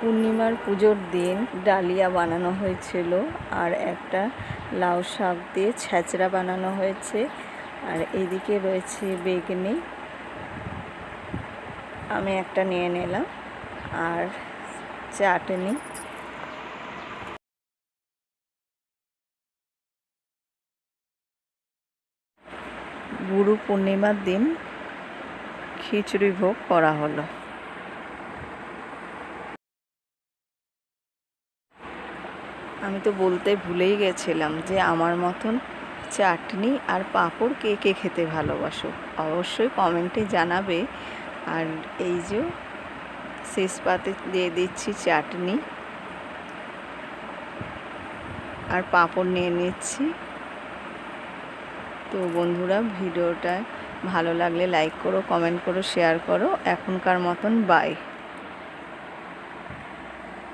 পূর্ণিমার পুজোর দিন ডালিয়া বানানো হয়েছিল আর একটা লাউ শাক দিয়ে ছ্যাঁচড়া বানানো হয়েছে। আর এদিকে রয়েছে বেগনি। আমি একটা নিয়ে নিলাম। আর চাটনি। গুরু পূর্ণিমার দিন খিচুড়ি ভোগ করা হলো। আমি তো বলতে ভুলেই গেছিলাম যে আমার মতন চাটনি আর পাঁপড় কে কে খেতে ভালোবাসো। অবশ্যই কমেন্টে জানাবে। আর এই যে শেষ পাতে দিয়ে দিচ্ছি চাটনি। আর পাঁপড় নিয়ে নিচ্ছি। তো বন্ধুরা, ভিডিওটা ভালো লাগলে লাইক করো, কমেন্ট করো, শেয়ার করো। এখনকার মতন বাই।